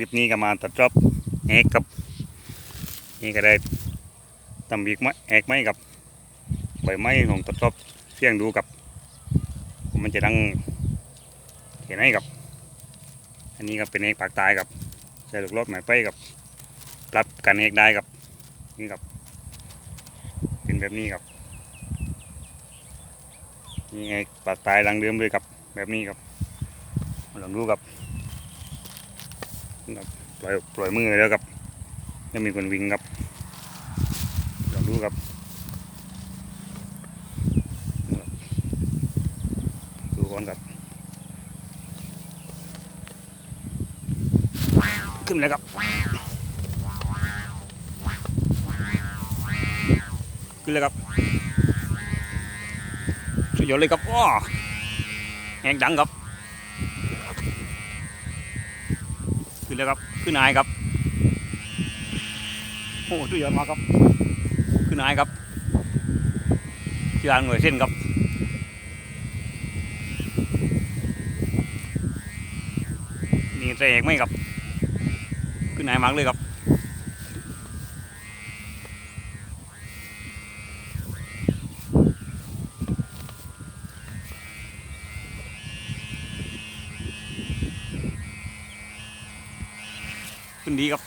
ลิปนี้ก็มาตัดรอบแอกกับ นี่ก็ได้ตำบีกไม้แอกไม้กับใบไม้ของตัดรอบเสี่ยงดูกับ มันจะดังเห็นไหมกับ อันนี้ก็เป็นเอกปากตายกับใส่ลูกรถหมายไปกับรับกันเอกได้กับนี่กับ เป็นแบบนี้ครับนี่ไงปากตายดังเดิมเลยครับแบบนี้ครับลองดูครับครับ ปล่อยปล่อยมือแล้วครับยังมีคนวิ่งครับลองดูครับดูก่อนครับขึ้นเลยครับขึ้นเลยครับสุดยอดเลยครับว้แหงดังครับ ขึ้น เลยครับ ขึ้นนายครับ โอ้สุดยอดมากครับ ขึ้นนายครับที่ร้านหน่วยเส้นครับนี่ใส่เอกไหมครับ ขึ้นนายมากเลยครับ ขึ้นดีครับ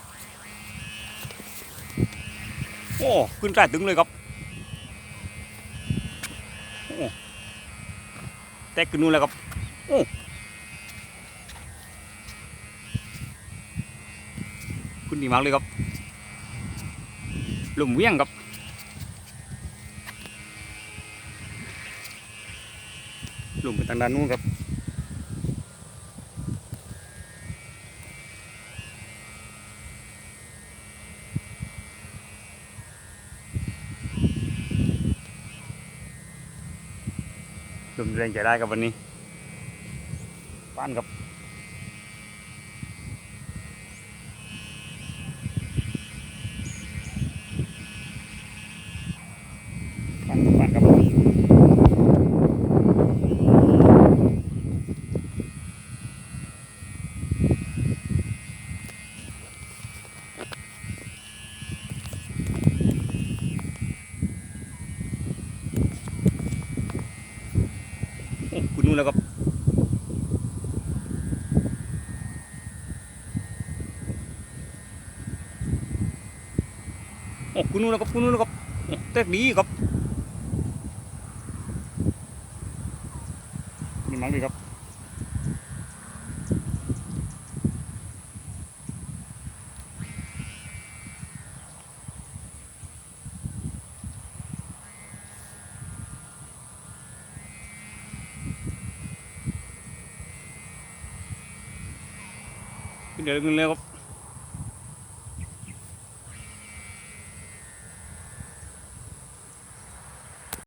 โอ้ขึ้นใต้ตึงเลยครับโอ้แตกขึ้นนู่นแล้วครับโอ้ขึ้นดีมากเลยครับลมเวียงครับลมไปทางด้านนู้นครับ มแรงใจได้กับวันนี้ป้านกับป้านกับป้านกับ คุณนู่นแล้วก็คุณนู่นแล้วครับคุณนู่นแล้วครับโอ้แตกดีครับนี่มั้งดีครับ ขึ้นเ